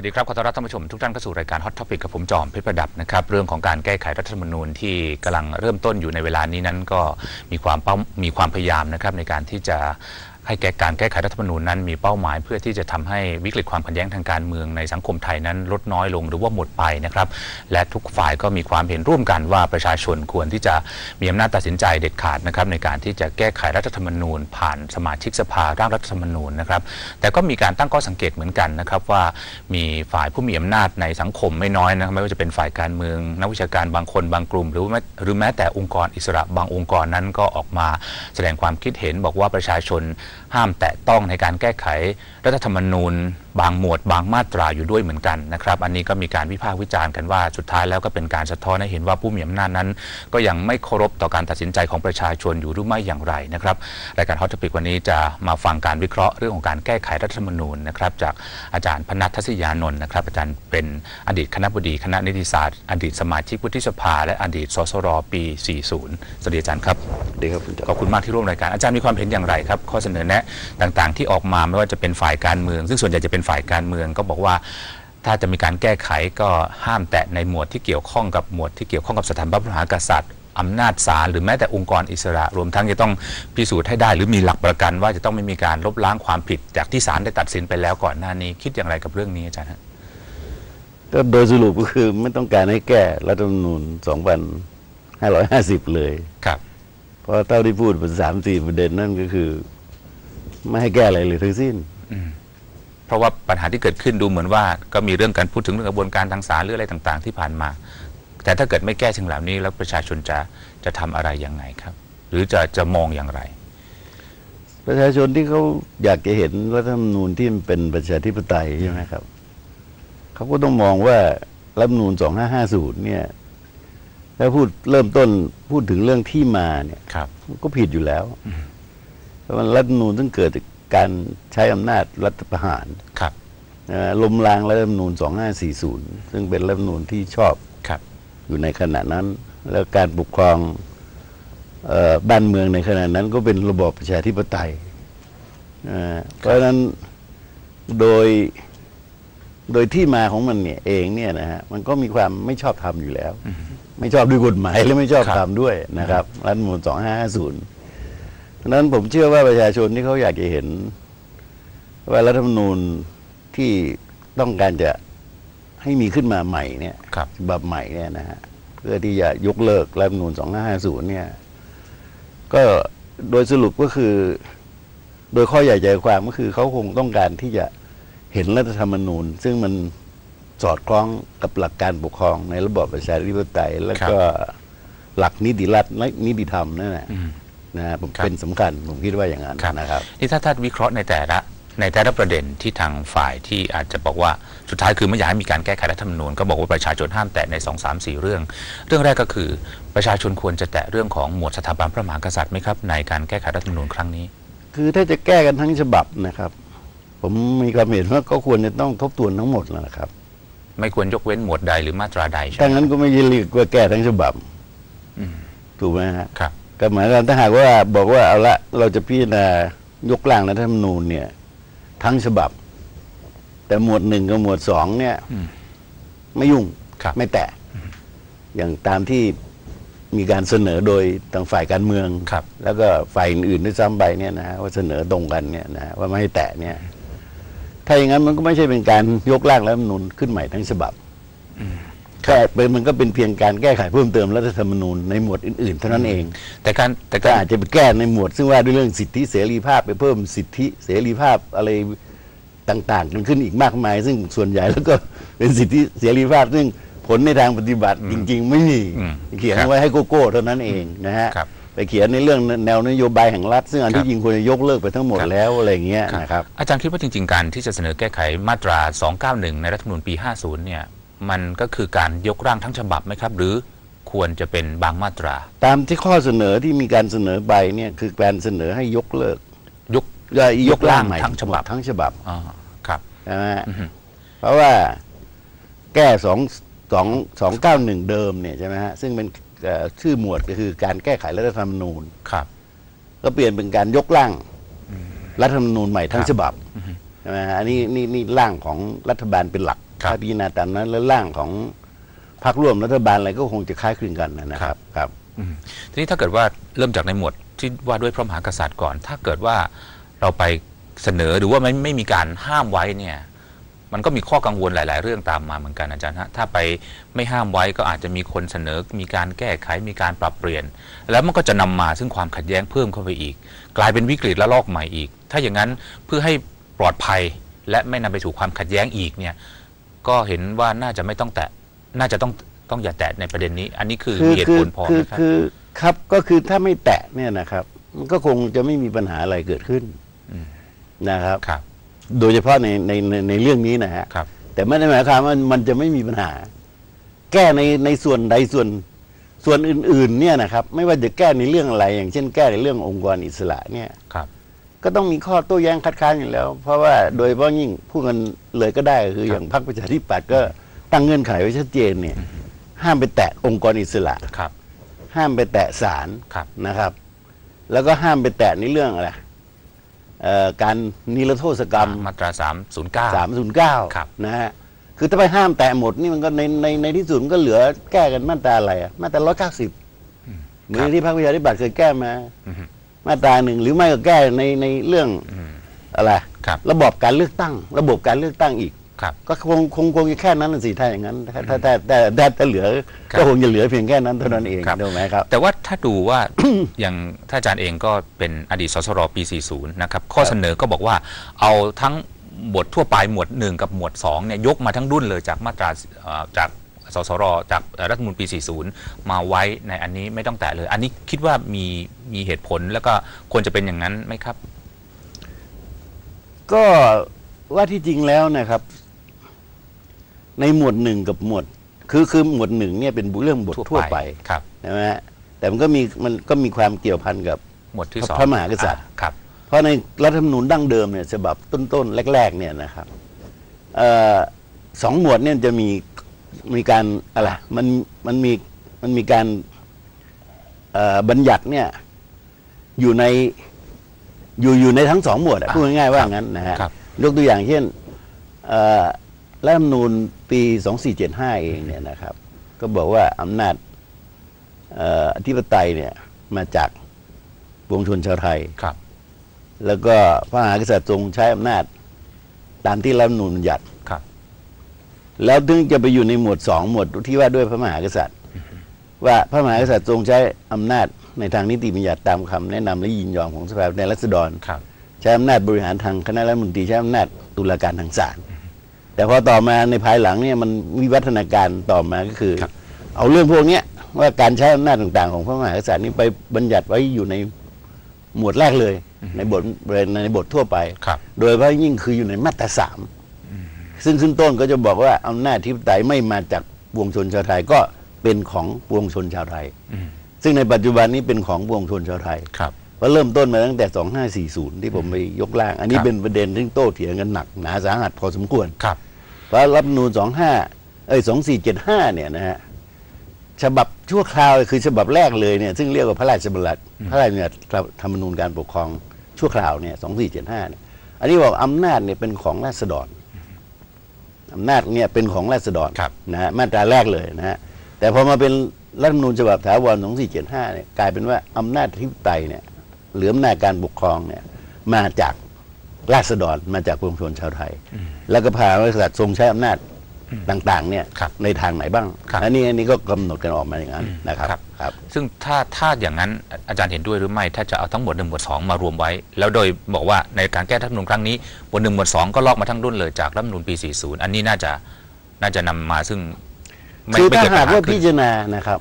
วัสดีครับ ขอต้อนรับท่านผู้ชมทุกท่านเข้าสู่รายการ Hot Topic กับผมจอมเพชรประดับนะครับ เรื่องของการแก้ไขรัฐธรรมนูญที่กำลังเริ่มต้นอยู่ในเวลานี้นั้นก็มีความเป้ามีความพยายามนะครับในการที่จะ ให้แก้การแก้ไขรัฐธรรมนูญนั้นมีเป้าหมาย เพื่อที่จะทำให้วิกฤตความขัดแย้งทางการเมืองในสังคมไทยนั้นลดน้อยลงหรือว่าหมดไปนะครับ และทุกฝ่ายก็มีความเห็นร่วมกันว่าประชาชนควรที่จะมีอำนาจตัดสินใจเด็ดขาดนะครับในการที่จะแก้ไขรัฐธรรมนูญ ผ่านสมาชิกสภาร่างรัฐธรรมนูญนะครับ แต่ก็มีการตั้งข้อสังเกตเหมือนกันนะครับว่ามีฝ่ายผู้มีอำนาจในสังคมไม่น้อยนะครับไม่ว่าจะเป็นฝ่ายการเมือง นักวิชาการบางคนบางกลุ่ม หรือแม้หรือแม้แต่องค์กรอิสระบางองค์กรนั้นก็ออกมา แสดงความคิดเห็นบอกว่าประชาชนห้ามแตะต้องในการแก้ไขรัฐธรรมนูญ บางหมวดบางมาตราอยู่ด้วยเหมือนกันนะครับ อันนี้ก็มีการวิพากษ์วิจารณ์กันว่าสุดท้ายแล้วก็เป็นการสะท้อนให้เห็นว่าผู้มีอำนาจนั้น ก็ยังไม่เคารพต่อการตัดสินใจของประชาชนอยู่หรือไม่อย่างไรนะครับรายการฮอตปิกวันนี้จะมาฟังการวิเคราะห์เรื่องของการแก้ไขรัฐธรรมนูญนะครับจากอาจารย์พนัททัศยานนท์นะครับ อาจารย์เป็นอดีตคณะบดีคณะนิติศาสตร์ อดีตสมาชิกวุฒิสภา และอดีตสสรปี 40 สวัสดีอาจารย์ครับดีครับคุณจอมขอบคุณมากที่ร่วมรายการอาจารย์มีความเห็นอย่างไรครับข้อเสนอแนะต่างๆ ที่ออกมาไม่ว่าจะเป็นฝ่ายการเมือง ซึ่งส่วนใหญ่จะเป็นฝ่ายการเมืองก็บอกว่าถ้าจะมีการแก้ไขก็ห้ามแตะในหมวดที่เกี่ยวข้องกับหมวดที่เกี่ยวข้องกับสถาบันพระมหากษัตริย์อำนาจศาลหรือแม้แต่องค์กรอิสระ รวมทั้งจะต้องพิสูจน์ให้ได้ หรือมีหลักประกันว่าจะต้องไม่มีการลบล้างความผิด จากที่ศาลได้ตัดสินไปแล้วก่อนหน้านี้ คิดอย่างไรกับเรื่องนี้อาจารย์ฮะก็โดยสรุปก็คือไม่ต้องการให้แก้รัฐธรรมนูญ 2550 เลยครับ เพราะเท่าที่พูดเป็นสามสี่ประเด็นนั่นก็คือ ไม่ให้แก้อะไรเลยทั้งสิ้น เพราะว่าปัญหาที่เกิดขึ้นดูเหมือนว่าก็มีเรื่องการพูดถึงเรื่องกระบวนการทางศาลหรืออะไรต่างๆ ที่ผ่านมา แต่ถ้าเกิดไม่แก้สิ่งเหล่านี้ แล้วประชาชนจะจะทำอะไรยังไงครับ หรือจะจะมองอย่างไร ประชาชนที่เขาอยากจะเห็นรัฐธรรมนูญที่มันเป็นประชาธิปไตยใช่ไหมครับเขาก็ต้องมองว่ารัฐธรรมนูญ2550เนี่ยถ้าพูดเริ่มต้นพูดถึงเรื่องที่มาเนี่ยครับก็ผิดอยู่แล้วเพราะมันรัฐธรรมนูญซึ่งเกิดจาก การใช้อำนาจรัฐประหารครับเอ่อล้มล้างรัฐธรรมนูญ 2540 ซึ่งเป็นรัฐธรรมนูญที่ชอบครับอยู่ในขณะนั้น แล้วการปกครองเออบ้านเมืองในขณะนั้นก็เป็นระบอบประชาธิปไตยเอ่อเพราะฉะนั้นโดยโดยที่มาของมันเนี่ยเองเนี่ยนะฮะมันก็มีความไม่ชอบธรรมอยู่แล้ว ไม่ชอบด้วยกฎหมายและไม่ชอบครับธรรมด้วยนะครับ รัฐธรรมนูญ2550 เพราะฉะนั้นผมเชื่อว่าประชาชนที่เขาอยากจะเห็น ว่ารัฐธรรมนูญที่ต้องการจะให้มีขึ้นมาใหม่เนี่ยครับฉบับใหม่เนี่ยนะฮะเพื่อที่จะยกเลิกรัฐธรรมนูญ2550เนี่ย ก็โดยสรุปก็คือ โดยข้อใหญ่ใจความก็คือเขาคงต้องการที่จะเห็นรัฐธรรมนูญ ซึ่งมันสอดคล้องกับหลักการปกครองในระบอบประชาธิปไตย แล้วก็หลักนิติรัฐและนิติธรรมนั่นแหละอืม นะฮะผมครับเป็นสำคัญผมคิดว่าอย่างนั้นครับนะครับนี่ถ้าท่านวิเคราะห์ในแต่ละในแต่ละประเด็นที่ทางฝ่ายที่อาจจะบอกว่าสุดท้ายคือไม่อยากให้มีการแก้ไขรัฐธรรมนูญก็บอกว่าประชาชนห้ามแตะใน2อสามสี่เรื่อง เรื่องแรกก็คือประชาชนควรจะแตะเรื่องของหมวดสถาบันพระมหากษัตริย์ไหมครับในการแก้ไขรัฐธรรมนูญครั้งนี้ คือถ้าจะแก้กันทั้งฉบับนะครับ ผมมีความเห็นว่าก็ควรจะต้องทบทวนทั้งหมดแล้วนะครับ ไม่ควรยกเว้นหมวดใดหรือมาตราใดใช่ไหมถ้างั้นก็ไม่ใช่เรียกว่าแก้ทั้งฉบับอืมถูกไหมฮะครับ ก็หมายความถ้าหากว่าบอกว่าเอาละเราจะพิจารณายกร่างรัฐธรรมนูญเนี่ย ทั้งฉบับ แต่หมวดหนึ่งกับหมวดสองเนี่ยอืมไม่ยุ่งครับไม่แตะอย่างตามที่มีการเสนอโดยทางฝ่ายการเมืองครับแล้วก็ฝ่ายอื่นๆด้วยซ้ำไปเนี่ยนะฮะว่าเสนอตรงกันเนี่ยนะฮะว่าไม่ให้แตะเนี่ย ถ้าอย่างนั้นมันก็ไม่ใช่เป็นการยกร่างรัฐธรรมนูญขึ้นใหม่ทั้งฉบับ แค่เป็นมันก็เป็นเพียงการแก้ไขเพิ่มเติมรัฐธรรมนูญในหมวดอื่น ๆ เท่านั้นเอง แต่การแต่ก็การอาจจะไปแก้ในหมวด ซึ่งว่าด้วยเรื่องสิทธิเสรีภาพไปเพิ่มสิทธิเสรีภาพอะไรต่างๆกันขึ้นอีกมากมาย ซึ่งส่วนใหญ่แล้วก็เป็นสิทธิเสรีภาพ ซึ่งผลในทางปฏิบัติจริง ๆ ไม่มีอืมเขียนครับไว้ให้โกโก้เท่านั้นเองนะฮะครับไปเขียนในเรื่องแนวนโยบายแห่งรัฐ ซึ่งอันครัที่บจริงควรจะยกเลิกไปทั้งหมดครับแล้วอะไรอย่างเงี้ยนะครับอาจารย์คิดว่าจริง ๆ การที่จะเสนอแก้ไขมาตรา 291 ในรัฐธรรมนูญปี 50 เนี่ย มันก็คือการยกร่างทั้งฉบับไหมครับ หรือควรจะเป็นบางมาตรา ตามที่ข้อเสนอที่มีการเสนอไปเนี่ยคือการเสนอให้ยกเลิก ยกก็ยกร่างใหม่ทั้งฉบับทั้งฉบับอ่าครับใช่ไหมฮะอือฮึเพราะว่าแก้สองสองสองเก้าหนึ่งเดิมเนี่ยใช่ไหมฮะซึ่งเป็นเอ่อชื่อหมวดก็คือการแก้ไขรัฐธรรมนูญครับ ก็เปลี่ยนเป็นการยกร่างรัฐธรรมนูญใหม่ทั้งครับฉบับใช่ไหมฮะอันนี้นี่นี่ร่างของรัฐบาลเป็นหลักครับ ถ้าพิจารณาตามนั้นแล้วร่างของพรรคร่วมรัฐบาลอะไรก็คงจะคล้ายคลึงกันนะครับครับอืมทีนี้ถ้าเกิดว่าเริ่มจากในหมวดที่ว่าด้วยพระมหากษัตริย์ก่อน ถ้าเกิดว่าเราไปเสนอหรือว่าไม่ไม่มีการห้ามไว้เนี่ย มันก็มีข้อกังวลหลาย ๆ เรื่องตามมาเหมือนกันอาจารย์ฮะถ้าไปไม่ห้ามไว้ก็อาจจะมีคนเสนอ มีการแก้ไขมีการปรับเปลี่ยน แล้วมันก็จะนำมาซึ่งความขัดแย้งเพิ่มเข้าไปอีก กลายเป็นวิกฤตและลอกใหม่อีก ถ้าอย่างนั้นเพื่อให้ปลอดภัยและไม่นำไปสู่ความขัดแย้งอีกเนี่ย ก็เห็นว่าน่าจะไม่ต้องแตะ น่าจะต้องต้องอย่าแตะในประเด็นนี้ อันนี้คือคือมีเหตุคืผอลพอคืไหอมครับคือครับก็คือถ้าไม่แตะเนี่ยนะครับ มันก็คงจะไม่มีปัญหาอะไรเกิดขึ้นอืมนะครับครับ โดยเฉพาะในในในในเรื่องนี้นะฮะครับ แต่ไม่ได้หมายความว่ามันจะไม่มีปัญหา แก้ในในส่วนใดส่วนส่วนอื่น ๆ เนี่ยนะครับ ไม่ว่าจะแก้ในเรื่องอะไร อย่างเช่น แก้ในเรื่ององค์กรอิสระเนี่ยครับ ก็ต้องมีข้อโต้แย้งคัดค้านอยู่แล้ว เพราะว่าโดยเฉพาะยิ่งพูดกันเลยก็ได้ก็คือครับอย่างพรรคประชาธิปัตย์ก็ตั้งเงื่อนไขไว้ชัดเจนเนี่ย ห้ามไปแตะองค์กรอิสระครับ ห้ามไปแตะศาลครับนะครับ แล้วก็ห้ามไปแตะในเรื่องอะไรเอ่อการนิรโทษกรรมมาตราสามศูนย์เก้าสามศูนย์เก้าครับนะฮะคือถ้าไปห้ามแตะหมดนี่มันก็ในในในที่สุดมันก็เหลือแก้กันมาตราอะไรอะมาตราร้อยเก้าสิบเหมือนที่พรรคประชาธิปัตย์เคยแก้มาอือฮึ มาตราหนึ่งหรือไม่ก็แก้ในในเรื่องอืมอะไรครับ ระบบการเลือกตั้ง ระบบการเลือกตั้งอีกครับ ก็คงคงคงจะแค่นั้นน่ะสิถ้าอย่างนั้นถ้าถ้าถ้าถ้าถ้าถ้าเหลือครับก็คงจะเหลือเพียงแค่นั้นเท่านั้นเองครับถูกไหมครับ แต่ว่าถ้าดูว่าอย่างท่านอาจารย์เองก็เป็นอดีตสสรปี 40 นะครับ ข้อเสนอก็บอกว่าเอาทั้งบททั่วไปหมวด 1 กับหมวด2เนี่ยยกมาทั้งดุนเลยจากมาตราเอ่อจาก สสรจากรัฐธรรมนูญปี 40 มาไว้ในอันนี้ไม่ต้องแตะเลย อันนี้คิดว่ามีมีเหตุผลแล้วก็ควรจะเป็นอย่างนั้นไหมครับ ก็ว่าที่จริงแล้วนะครับ ในหมวดหนึ่งกับหมวด คือคือหมวดหนึ่งเนี่ยเป็นเรื่องบททั่วไปครับใช่ไหมฮะแต่มันก็มีมันก็มีความเกี่ยวพันกับหมวดที่สองพระมหากษัตริย์อ่าครับ เพราะในรัฐธรรมนูญดั้งเดิมเนี่ยฉบับต้นๆแรก ๆ เนี่ยนะครับเอ่อสองหมวดเนี่ยจะมี มีการอะไรมันมันมีมันมีการเอ่อบัญญัติเนี่ยอยู่ในอยู่อยู่ในทั้งสองหมวดอะอ่าพูดง่ายๆว่าครับงั้นนะฮะครับยกตัวอย่างเช่นเอ่อรัฐธรรมนูญปี2475เองเนี่ยนะครับ ก็บอกว่าอำนาจเอ่ออธิปไตยเนี่ยมาจากปวงชนชาวไทยครับ แล้วก็พระมหากษัตริย์ทรงใช้อำนาจ ตามที่รัฐธรรมนูญบัญญัติครับ แล้วถึงจะไปอยู่ในหมวดสองหมวดที่ว่าด้วยพระมหากษัตริย์ ว่าพระมหากษัตริย์ทรงใช้อำนาจในทางนิติบัญญัติตามคำแนะนำและยินยอมของสภาผู้แทนราษฎรครับใช้อำนาจบริหารทางคณะรัฐมนตรีใช้อำนาจตุลาการทางศาลแต่พอต่อมาในภายหลังเนี่ยมันวิวัฒนาการต่อมาก็คือครับเอาเรื่องพวกเนี้ยว่าการใช้อำนาจต่างๆ ของพระมหากษัตริย์นี้ไปบัญญัติไว้อยู่ในหมวดแรกเลย ในบทในบททั่วไปครับโดยเฉพาะยิ่งคืออยู่ในมาตราสาม ซึ่งขึ้นต้นก็จะบอกว่าอำนาจที่ปไตยไม่มาจากปวงชนชาวไทยก็เป็นของปวงชนชาวไทยอืมซึ่งในปัจจุบันนี้เป็นของปวงชนชาวไทยครับเพราะเริ่มต้นมาตั้งแต่ 2540 ที่ผมไปยกร่าง อันนี้ครับเป็นประเด็นที่โต้เถียงกันหนักหนาสาหัสพอสมควรครับเพราะรัฐธรรมนูญ25เอ้ย2475 เนี่ยนะฮะฉบับชั่วคราวคือฉบับแรกเลยเนี่ยซึ่งเรียกว่าพระราชบัญญัติพระราชบัญญัติธรรมนูญการปกครองชั่วคราวเนี่ย2475เนี่ยอันนี้บอกอำนาจเนี่ยเป็นของราษฎร อำนาจเนี่ยเป็นของราษฎรครับนะฮะมาตราแรกเลยนะฮะแต่พอมาเป็นรัฐธรรมนูญฉบับถาวร2475เนี่ยกลายเป็นว่าอำนาจที่ปไตยเนี่ยหรืออำนาจการปกครองเนี่ยมาจากราษฎรมาจากปวงชนชาวไทย แล้วก็พระมหากษัตริย์ทรงใช้อำนาจ ต่างๆเนี่ยครับในทางไหนบ้างครับอันนี้อันนี้ก็กำหนดกันออกมาอย่างนั้นนะครับครับครับ ซึ่งถ้าถ้าอย่างนั้นอาจารย์เห็นด้วยหรือไม่ ถ้าจะเอาทั้งหมวดหนึ่งหมวดสองมารวมไว้ แล้วโดยบอกว่าในการแก้รัฐธรรมนูญครั้งนี้หมวดหนึ่งหมวดสองก็ลอกมาทั้งรุ่นเลยจากรัฐธรรมนูญปี 40 อันนี้น่าจะน่าจะนำมาซึ่งไม่คือไม่ถ้าเกิดปัหาญกหาว่าขึ้พินจารณานะครับ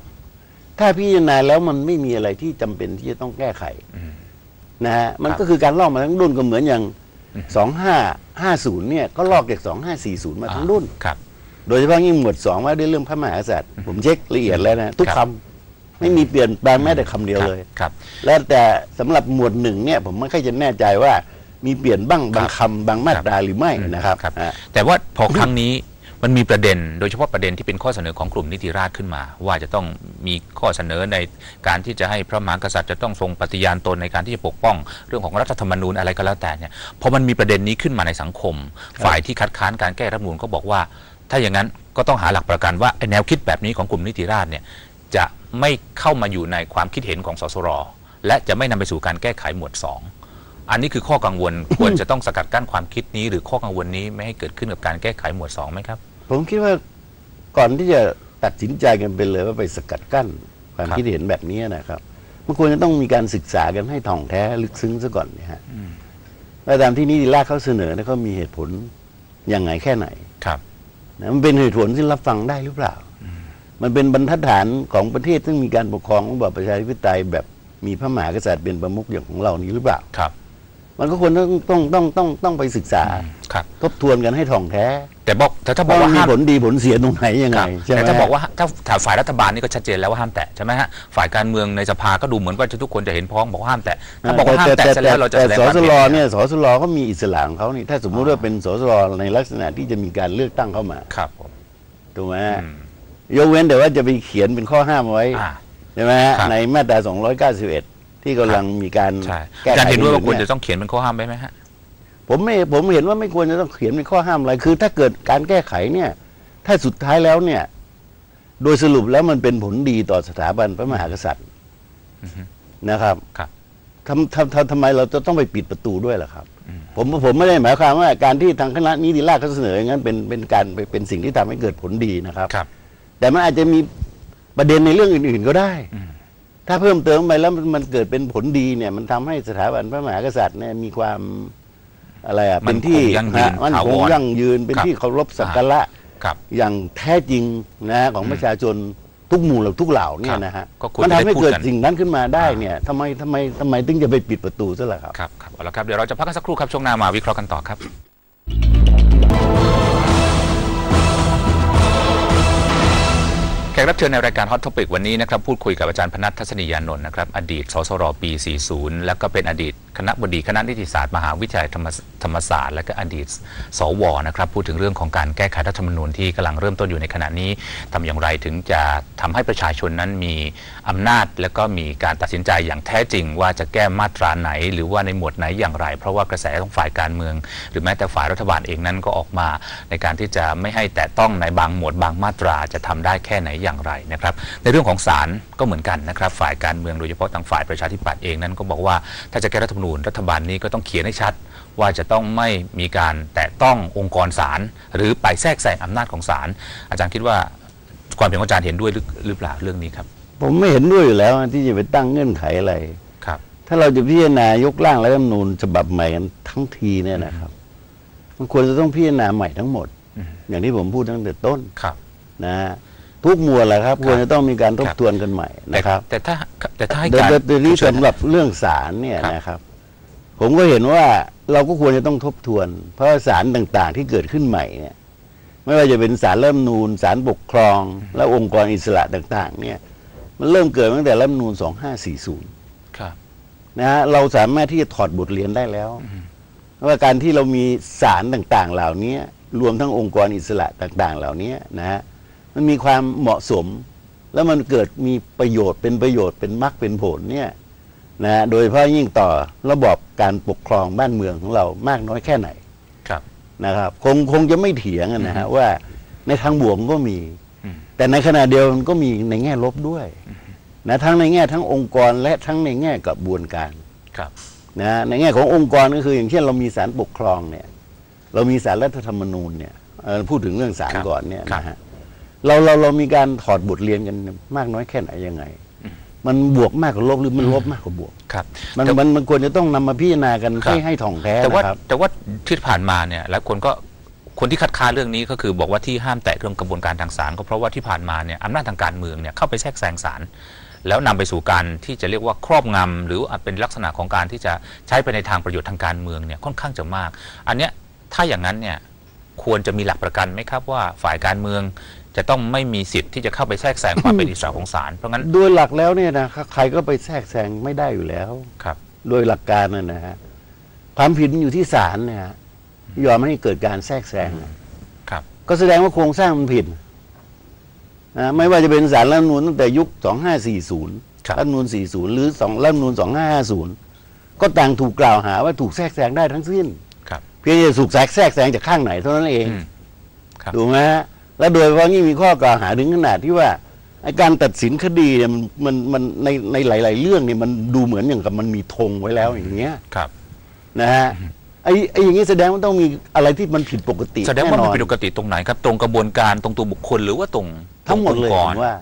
ถ้าพิจารณาแล้วมันไม่มีอะไรที่จำเป็นที่จะต้องแก้ไขนะฮะมันครับก็คือการลอกมาทั้งรุ่นก็เหมือนอย่างสองห้าห้าศูนย์เนี่ยก็ลอกจากสองห้าสี่ศูนย์มาทั้งรุ่นครับ โดยเฉพาะยิ่งหมวดสองว่าด้วยเรื่องพระมหากษัตริย์ ผมเช็คละเอียดแล้วนะทุกคครับำไม่มีเปลี่ยนแปลงแม้แต่คำเดียวเลย ครับ แล้วแต่สำหรับหมวดหนึ่งเนี่ย ผมไม่ค่อยจะแน่ใจว่ามีเปลี่ยนบ้างบางครับคำบางมาตราหรือไม่นะครับครับอะแต่ว่าพอครั้งนี้มันมีประเด็น โดยเฉพาะประเด็นที่เป็นข้อเสนอของกลุ่มนิติราษฎร์ขึ้นมา ว่าจะต้องมีข้อเสนอในการที่จะให้พระมหากษัตริย์จะต้องทรงปฏิญาณตนในการที่จะปกป้อง เรื่องของรัฐธรรมนูญอะไรก็แล้วแต่เนี่ยพอมันมีประเด็นนี้ขึ้นมาในสังคม ฝ่ายที่คัดค้านการแก้รัฐธรรมนูญก็บอกว่า ถ้าอย่างนั้นก็ต้องหาหลักประกันว่าไอ้แนวคิดแบบนี้ของกลุ่มนิติราษฎร์เนี่ยจะไม่เข้ามาอยู่ในความคิดเห็นของสสร และจะไม่นำไปสู่การแก้ไขหมวด 2 อันนี้คือข้อกังวลควรจะต้องสกัดกั้นความคิดนี้ หรือข้อกังวลนี้ไม่ให้เกิดขึ้นกับการแก้ไขหมวด2ไหมครับ ผมคิดว่าก่อนที่จะตัดสินใจกันไปเลยว่าไปสกัดกั้นความครับคิดเห็นแบบนี้นะครับมันควรจะต้องมีการศึกษากันให้ถ่องแท้ลึกซึ้งซะก่อนเนี่ยฮะแล้วตามที่นิติราษฎร์เขาเสนอเนี่ยเขามีเหตุผลยังไงแค่ไหนครับ นะมันเป็นเหตุผลที่รับฟังได้หรือเปล่า มันเป็นบรรทัดฐานของประเทศซึ่งมีการปกครองระบอบประชาธิปไตยแบบมีพระมหากษัตริย์เป็นประมุขอย่างของเรานี้หรือเปล่าครับ มันก็ควรต้องต้องต้องต้องต้องไปศึกษาครับทบทวนกันให้ถ่องแท้ แต่บอกแต่ถ้าบอกว่าว่ามีห้ามผลดีผลเสียตรงไหนยังคไงรับใช่ไหมแต่ถ้าบอกว่าถ้าถ้าฝ่ายรัฐบาลนี่ก็ชัดเจนแล้วว่าห้ามแตะใช่ไหมฮะฝ่ายการเมืองในสภาก็ดูเหมือนว่าจะทุกคนจะเห็นพ้องบอกว่าห้ามแตะถ้าบอกว่าห้ามแตะเสร็จแล้วเราจะแต่แสดงสความสเห็นรยังไงเนี่ยสสรก็มีอิสระของเขานี่ถ้าสมมุติว่าเป็นสสรในลักษณะที่จะมีการเลือกตั้งเข้ามาครับผมถูกไหมอืมยกเว้นแต่ว่าจะไปเขียนเป็นข้อห้ามไว้อ่าใช่ไหมฮะครับในมาตรา291 ที่กำลังมีการใช่แก้อาไขจารย์เห็นด้วยว่าควรอยู่จะต้องเขียนเป็นข้อห้ามไว้ไหมฮะ ผมไม่ผมเห็นว่าไม่ควรจะต้องเขียนเป็นข้อห้ามอะไร คือ ถ้าเกิดการแก้ไขเนี่ย ถ้าสุดท้ายแล้วเนี่ย โดยสรุปแล้วมันเป็นผลดีต่อสถาบันพระมหากษัตริย์อือฮึนะครับครับทำทำทำทำไมเราจะต้องไปปิดประตูด้วยล่ะครับ ผมผมไม่ได้หมายความว่าการที่ทางคณะนิติราษฎร์เขาเสนออย่างนั้นเป็นเป็นการเป็นสิ่งที่ทำให้เกิดผลดีนะครับครับ แต่มันอาจจะมีประเด็นในเรื่องอื่น ๆก็ได้อืมถ้าเพิ่มเติมไปแล้วมันมันเกิดเป็นผลดีเนี่ย มันทำให้สถาบันพระมหากษัตริย์เนี่ยมีความ อะไรอะมัเป็นนที่คงยั่งยืนฮะมันถาควงรยั่งยืนเป็นครับที่เคารพสักการะครับอย่างแท้จริงนะของประชาชนทุกหมู่เหล่าทุกเหล่าเนี่ยนะฮะก็ควรมันจะทำได้ให้พูดเกิดกันสิ่งนั้นขึ้นมาได้เนี่ยทำไมทำไมทำไมถึงจะไปปิดประตูซะล่ะครับครับครับเอาละครับเดี๋ยวเราจะพักกันสักครู่ครับช่วงหน้ามาวิเคราะห์กันต่อครับ ขกรับเชิญในรายการ Hot Topic วันนี้นะครับพูดคุยกับอาจารย์พนัททัศนียานนท์นะครับอดีตสสรปี 40 แล้วก็เป็นอดีตคณะบดีคณะนิติศาสตร์มหาวิทยาลัยธรรมศาสตร์ และก็อดีตสวนะครับพูดถึงเรื่องของการแก้ไขรัฐธรรมนูญที่กำลังเริ่มต้นอยู่ในขณะนี้ทำอย่างไรถึงจะทำให้ประชาชนนั้นมีอำนาจ และก็มีการตัดสินใจอย่างแท้จริง ว่าจะแก้มาตราไหน หรือว่าในหมวดไหนอย่างไร เพราะว่ากระแสของฝ่ายการเมือง หรือแม้แต่ฝ่ายรัฐบาลเองนั้นก็ออกมา ในการที่จะไม่ให้แตะต้องในบางหมวดบางมาตราจะทำได้แค่ไหนอย่างไรนะครับ ในเรื่องของศาลก็เหมือนกันนะครับ ฝ่ายการเมืองโดยเฉพาะทางฝ่ายประชาธิปัตย์เองนั้นก็บอกว่าถ้าจะแก้รัฐธรรมนูญรัฐบาลนี้ก็ต้องเขียนให้ชัด ว่าจะต้องไม่มีการแตะต้ององค์กรศาลหรือไปแทรกแซงอำนาจของศาลอาจารย์คิดว่าความเห็นของอาจารย์เห็นด้วยหรือหรือเปล่าเรื่องนี้ครับ ผมไม่เห็นด้วยอยู่แล้วที่จะไปตั้งเงื่อนไขอะไรครับ ถ้าเราจะพิจารณายกร่างรัฐธรรมนูญฉบับใหม่กันทั้งทีเนี่ยนะครับมันควรจะต้องพิจารณาใหม่ทั้งหมดอืมอย่างที่ผมพูดตั้งแต่ต้นครับนะฮะ ทุกหมวดแหละครับควรจะต้องมีการทบครับทวนกันใหม่แต่นะครับแต่ถ้าแต่ถ้าให้โดยการโดยโดยนี้เชิญสำหรับเรื่องศาลเนี่ยครับนะครับ ผมก็เห็นว่าเราก็ควรจะต้องทบทวน เพราะว่าศาลต่างๆที่เกิดขึ้นใหม่เนี่ย ไม่ว่าจะเป็นศาลรัฐธรรมนูญศาลปกครอง และองค์กรอิสระต่างๆ เนี่ย มันเริ่มเกิดตั้งแต่รัฐธรรมนูญ2540ครับนะฮะเราสามารถที่จะถอดบทเรียนได้แล้วว่าการที่เรามีศาลต่างๆ เหล่านี้รวมทั้งองค์กรอิสระต่าง ๆ เหล่านี้นะฮะ มันมีความเหมาะสม แล้วมันเกิดมีประโยชน์เป็นประโยชน์เป็นมรรคเป็นผลเนี่ยนะฮะโดยเฉพาะยิ่งต่อระบอบการปกครองบ้านเมืองของเรามากน้อยแค่ไหนครับนะครับคงคงจะไม่เถียงอะนะฮะว่าในทางบวกมันก็มีอืมแต่ในขณะเดียวกันก็มีในแง่ลบด้วยนะทั้งในแง่ทั้งองค์กรและทั้งในแง่กระบวนการครับนะในแง่ขององค์กรก็คือ อย่างเช่นเรามีศาลปกครองเนี่ย เรามีศาลรัฐธรรมนูญเนี่ยเอ่อพูดถึงเรื่องศาลครับก่อนเนี่ยครับนะฮะ เราเราเรามีการถอดบทเรียนกันมากน้อยแค่ไหนยังไง มันบวกมากกว่าลบหรือมันลบมากกว่าบวกครับมันแต่มันมันควรจะต้องนำมาพิจารณากันครับให้ให้ถ่องแท้แต่ว่านะครับแต่ว่าที่ผ่านมาเนี่ยหลายคนก็คนที่คัดค้านเรื่องนี้ก็คือบอกว่าที่ห้ามแตะเรื่องกระบวนการทางศาลก็เพราะว่าที่ผ่านมาเนี่ยอำนาจทางการเมืองเนี่ยเข้าไปแทรกแซงศาลแล้วนำไปสู่การที่จะเรียกว่าครอบงำหรืออาจเป็นลักษณะของการที่จะใช้ไปในทางประโยชน์ทางการเมืองเนี่ยค่อนข้างจะมาก อันเนี้ยถ้าอย่างนั้นเนี่ยควรจะมีหลักประกันไหมครับว่าฝ่ายการเมือง จะต้องไม่มีสิทธิ์ที่จะเข้าไปแทรกแซงความเป็นอิสระของศาลเพราะงั้นโดยหลักแล้วเนี่ยนะใครก็ไปแทรกแซงไม่ได้อยู่แล้วครับ โดยหลักการน่ะนะฮะความผิดมันอยู่ที่ศาลเนี่ยฮะยอมให้เกิดการแทรกแซงครับ ก็แสดงว่าโครงสร้างมันผิดนะไม่ว่าจะเป็นสารรัฐธรรมนูญตั้งแต่ยุค 2540ครับรัฐธรรมนูญ40 หรือ2รัฐธรรมนูญ2550 ก็ต่างถูกกล่าวหาว่าถูกแทรกแซงได้ทั้งสิ้นครับเพียงแต่ถูกแทรกแทรกแซงจากข้างไหนเท่านั้นเองอืมครับถูกไหมฮะ และโดยเฉพาะยิ่งมีข้อกล่าวหาถึงขนาดที่ว่าไอ้การตัดสินคดีเนี่ยมันมันมันในในหลาย ๆ เรื่องเนี่ยมันดูเหมือนอย่างกับมันมีธงไว้แล้วอย่างเงี้ยครับนะฮะไอ้ไอ้อย่างนี้แสดงว่าต้องมีอะไรที่มันผิดปกติแสดงว่ามันน่นอเป็นปกติตรงไหนครับ ตรงกระบวนการตรงตัวบุคคลหรือว่าตรงทั้งหมดเลยตรงองผค์กรมว่า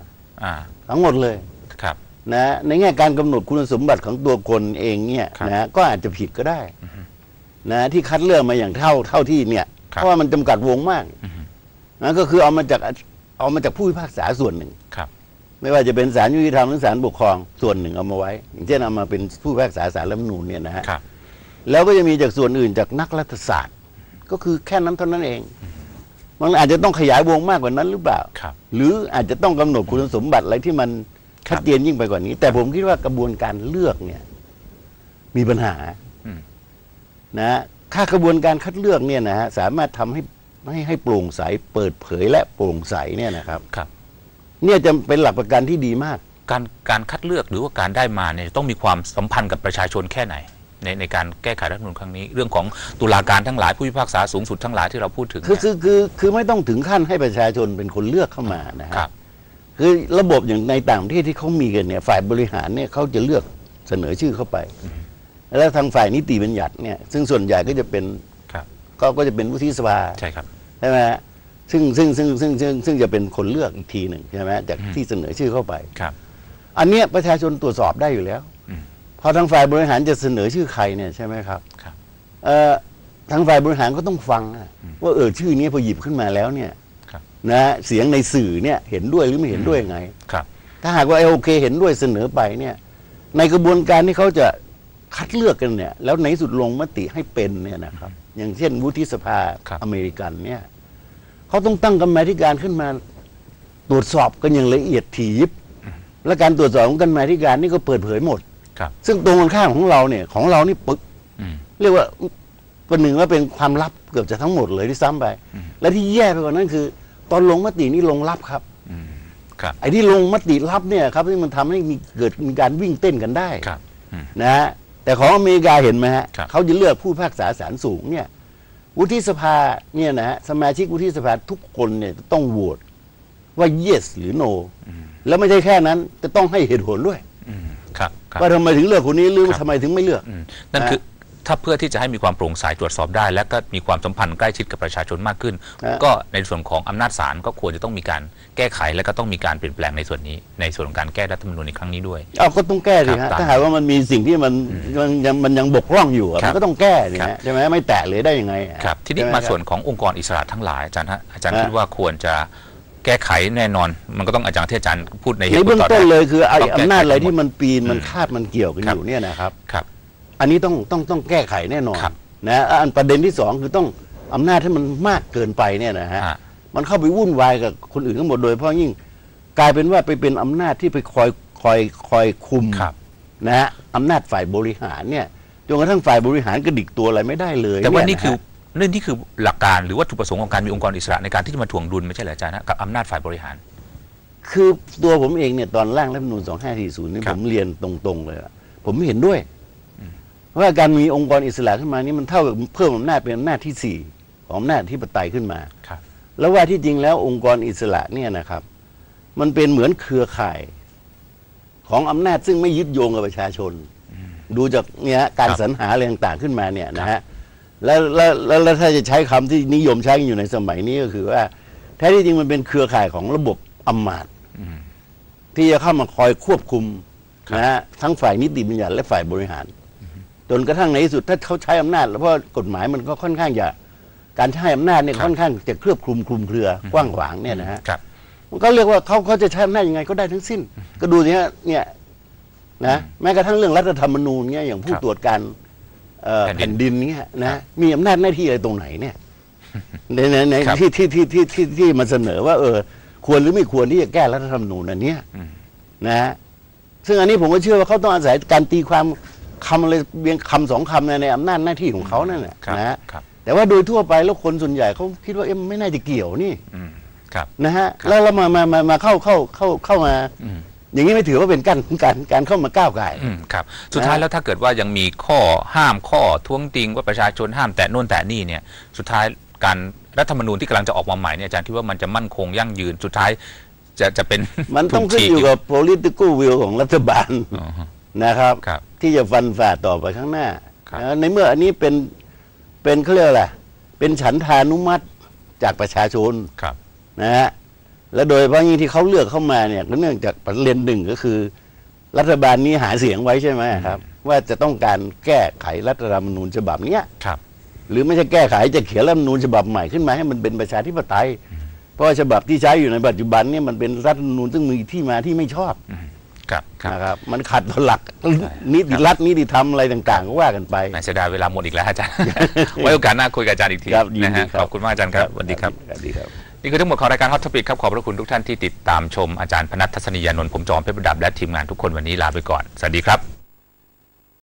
อ่าทั้งหมดเลยครับนะในแง่การกำหนดคุณสมบัติของตัวคนเองเนี่ยครับนะก็อาจจะผิดก็ได้นะที่คัดเลือกมาอย่างเท่าเท่าที่เนี่ยครับเพราะว่ามันจำกัดวงมากอือฮึ นะก็คือเอามาจากเอามาจากผู้พิพากษาส่วนหนึ่งครับ ไม่ว่าจะเป็นศาลยุติธรรมหรือศาลปกครองส่วนหนึ่งเอามาไว้ อย่างเช่นเอามาเป็นผู้พิพากษาศาลรัฐธรรมนูญเนี่ยนะฮะครับแล้วก็จะมีจากส่วนอื่นจากนักรัฐศาสตร์ ก็คือแค่นั้นเท่านั้นเองมันอาจจะต้องขยายวงมากกว่านั้นหรือเปล่าครับหรืออาจจะต้องกำหนดคุณสมบัติอะไรที่มันชัดเจนยิ่งไปกว่านี้ แต่ผมคิดว่ากระบวนการเลือกเนี่ย มีปัญหาอืมนะถ้ากระบวนการคัดเลือกเนี่ยนะฮะสามารถทำให้ ให้ให้โปร่งใสเปิดเผยและโปร่งใสเนี่ยนะครับ ครับ เนี่ยจะเป็นหลักประกันที่ดีมาก การการคัดเลือกหรือว่าการได้มาเนี่ยต้องมีความสัมพันธ์กับประชาชนแค่ไหน ในในการแก้ไขรัฐธรรมนูญครั้งนี้ เรื่องของตุลาการทั้งหลายผู้พิพากษาสูงสุดทั้งหลายที่เราพูดถึงคือเนี่ยคือคือคือไม่ต้องถึงขั้นให้ประชาชนเป็นคนเลือกเข้ามานะฮะครับคือระบบอย่างในต่างประเทศที่เขามีกันเนี่ยฝ่ายบริหารเนี่ยเขาจะเลือกเสนอชื่อเข้าไป แล้วทางฝ่ายนิติบัญญัติเนี่ยซึ่งส่วนใหญ่ก็จะเป็นครับ ก็ก็จะเป็นวุฒิสภาใช่ครับใช่ไหมฮะซึ่งซึ่งซึ่งซึ่งซึ่งซึ่งจะเป็นคนเลือกอีกทีหนึ่งใช่ไหมจากอืมที่เสนอชื่อเข้าไป ครับ อันเนี้ยประชาชนตรวจสอบได้อยู่แล้วอืม พอทางฝ่ายบริหารจะเสนอชื่อใครเนี่ยใช่ไหมครับ ครับ เอ่อทางฝ่ายบริหารก็ต้องฟังอะว่าเออชื่อนี้พอหยิบขึ้นมาแล้วเนี่ยครับนะเสียงในสื่อเนี่ยเห็นด้วยหรือไม่เห็นด้วยยังไง ครับ ถ้าหากว่าไอ้โอเคเห็นด้วยเสนอไปเนี่ย ในกระบวนการที่เขาจะคัดเลือกกันเนี่ย แล้วในที่สุดลงมติให้เป็นเนี่ยนะครับ อย่างเช่นวุฒิสภาครับอเมริกันเนี่ยเขาต้องตั้งกรรมาธิการขึ้นมา ตรวจสอบกันอย่างละเอียดถี่ยิบ และการตรวจสอบของกรรมาธิการนี่ก็เปิดเผยหมดครับ ซึ่งตรงกันข้ามของเราเนี่ย ของเรานี่ปึกอืมเรียกว่าประหนึ่งว่าเป็นความลับเกือบจะทั้งหมดเลยที่ซ้ำไปอืมและที่แย่ไปกว่านั้นคือ ตอนลงมตินี่ลงลับครับอืมครับไอ้ที่ลงมติลับเนี่ยครับที่มันทำให้มีเกิดมีการวิ่งเต้นกันได้ครับอืมนะฮะ แต่ของอเมริกาเห็นไหมฮะครับเขาจะเลือกผู้พิพากษาศาลสูงเนี่ยวุฒิสภาเนี่ยนะฮะสมาชิกวุฒิสภาทุกคนเนี่ยจะต้องโหวตว่า yes หรือ no แล้วไม่ใช่แค่นั้นจะต้องให้เหตุผลด้วยอืมครับครับว่าทำไมถึงเลือกคนนี้หรือครับทำไมถึงไม่เลือกอืมนั่นคือ ถ้าเพื่อที่จะให้มีความโปร่งใสตรวจสอบได้ และก็มีความสัมพันธ์ใกล้ชิดกับประชาชนมากขึ้นฮะก็ในส่วนของอำนาจศาลก็ควรจะต้องมีการแก้ไขและก็ต้องมีการเปลี่ยนแปลงในส่วนนี้ ในส่วนของการแก้รัฐธรรมนูญในครั้งนี้ด้วยเอาก็ต้องแก้สิครัฮะบตามถ้าหากว่ามันมีสิ่งที่มันมันยังมันยังบกพร่องอยู่อะครัมับนก็ต้องแก้สิครับฮะใช่ไหมไม่แตะเลยได้ยังไงอะครับทีนี้ใช่ไหมาครับส่วนขององค์กรอิสระทั้งหลายอาจารย์ฮะอาจารย์ฮะคิดว่าควรจะแก้ไขแน่นอน มันก็ต้องอาจารย์ที่อาจารย์พูดในเหในตุผลเบื้องตอนต้นแรเลกยคือไอ้ต้องแก้ไขอำนาจอะไรทั้งหมดที่มันปีนมันอืมคาดมันเกี่ยวกันครับอยู่เนี่ยนะครับครับ อันนี้ต้องต้องต้องแก้ไขแน่นอนครับนะอันประเด็นที่สองคือต้องอำนาจที่มันมากเกินไปเนี่ยนะฮะอ่ามันเข้าไปวุ่นวายกับคนอื่นทั้งหมดโดยเฉพาะยิ่งกลายเป็นว่าไปเป็นอำนาจที่ไปคอยคอยคอยคุมครับนะฮะอำนาจฝ่ายบริหารเนี่ยจนกระทั่งฝ่ายบริหารกระดิกตัวอะไรไม่ได้เลย แต่ว่านี่เยะคือฮะนี่นี่คือหลักการหรือวัตถุประสงค์ของการมีองค์กรอิสระในการที่จะมาถ่วงดุลไม่ใช่เหรออาจารย์ฮะกับอำนาจฝ่ายบริหาร คือตัวผมเองเนี่ยตอนร่างรัฐธรรมนูญ2540นี่ครัผบมเรียนตรงๆเลยอะผมไม่เห็นด้วย ว่าการมีองค์กรอิสระขึ้นมานี่มันเท่ากับเพิ่มอำนาจเป็นอำนาจที่สี่ของอำนาจที่ปไตยขึ้นมาครับ แล้วว่าที่จริงแล้วองค์กรอิสระเนี่ยนะครับ มันเป็นเหมือนเครือข่ายของอำนาจซึ่งไม่ยึดโยงกับประชาชน ดูจากเนี่ยฮะการครับสรรหาอะไรต่างๆขึ้นมาเนี่ยนะฮะแล้วแล้วแล้วแล้วถ้าจะใช้คำที่นิยมใช้กันอยู่ในสมัยนี้ก็คือว่าแท้ที่จริงมันเป็นเครือข่ายของระบบอำมาตย์อืมที่จะเข้ามาคอยควบคุมครับนะฮะทั้งฝ่ายนิติบัญญัติและฝ่ายบริหาร จนกระทั่งในที่สุดถ้าเขาใช้อำนาจแล้วเพราะกฎหมายมันก็ค่อนข้างจะการใช้อำนาจเนี่ยครับค่อนข้างจะเครือบคลุมคลุมเครือกว้างขวางเนี่ยนะฮะครับ มันก็เรียกว่าเขาเขาจะใช้อำนาจยังไงก็ได้ทั้งสิ้น ก็ดูเนี่ยเนี่ยนะแม้กระทั่งเรื่องรัฐธรรมนูญเนี่ยอย่างผู้ครับตรวจการเอ่อแผ่แผ่นนดิดินนเนี่ยนะมีอำนาจหน้าที่อะไรตรงไหนเนี่ยในในในครับ ที่ที่ที่ที่ที่ที่มาเสนอว่า เออ ควรหรือไม่ควรที่จะแก้รัฐธรรมนูญอันเนี้ยอืมนะฮะซึ่งอันนี้ผมก็เชื่อว่าเขาต้องอาศัยการตีความ คำอะไรเพียงคำสองคำในในอำนาจหน้าที่ของเขานั่นแหละครับนะฮะครับแต่ว่าโดยทั่วไปแล้วคนส่วนใหญ่เขาคิดว่าเอ๊ะมันไม่น่าจะเกี่ยวนี่อืมครับนะฮะครับแล้วเรามามามามาเข้าเข้าเข้าเข้ามาอืมอย่างนี้ไม่ถือว่าเป็นการการการเข้ามาก้าวไก่ายอืมครับ สุดท้ายแล้วถ้าเกิดว่ายังมีข้อห้ามข้อท้วงติงว่าประชาชนห้ามแตะโน่นแตะนี่เนี่ย สุดท้ายการรัฐธรรมนูญที่กำลังจะออกมาใหม่เนี่ยอาจารย์คิดว่ามันจะมั่นคงยั่งยืนสุดท้ายจะจะเป็นมันต้องถูขึ้นฉีกอยู่กับ political will ของรัฐบาลอ๋อฮะนะครับครับ ที่จะฟันฝ่าต่อไปข้างหน้าครับนะในเมื่ออันนี้เป็นเป็นเขาเรียกอะไรเป็นฉันทานุมัติจากประชาชนครับนะฮะและโดยเฉพาะยิ่งที่เขาเลือกเข้ามาเนี่ยก็เนื่องจากประเด็นหนึ่งก็คือ รัฐบาลนี้หาเสียงไว้ใช่ไหมครับ ว่าจะต้องการแก้ไขรัฐธรรมนูญฉบับเนี้ยครับ หรือไม่ใช่แก้ไขจะเขียนรัฐธรรมนูญฉบับใหม่ขึ้นมาให้มันเป็นประชาธิปไตย เพราะว่าฉบับที่ใช้อยู่ในปัจจุบันเนี่ยมันเป็นรัฐธรรมนูญซึ่งมีที่มาที่ไม่ชอบ ครับครับนะครับ มันขัดต่อหลักนิติรัฐนิติธรรมอะไรต่างๆ ก็ว่ากันไปแหม่เสียดายเวลาหมดอีกแล้วอาจารย์ไว้โอกาสหน้าคุยกับอาจารย์อีกทีครับยินนะดีฮะครับขอบคุณมากอาจารย์ครับสวัสดีครับสวัสดีครับนี่คือทั้งหมดของรายการฮอตทปิกครับขอบพระคุณทุกท่านที่ติดตามชมอาจารย์พนัททัศนียานนท์ผมจอมเพชรประดับและทีมงานทุกคนวันนี้ลาไปก่อนสวัสดีครับ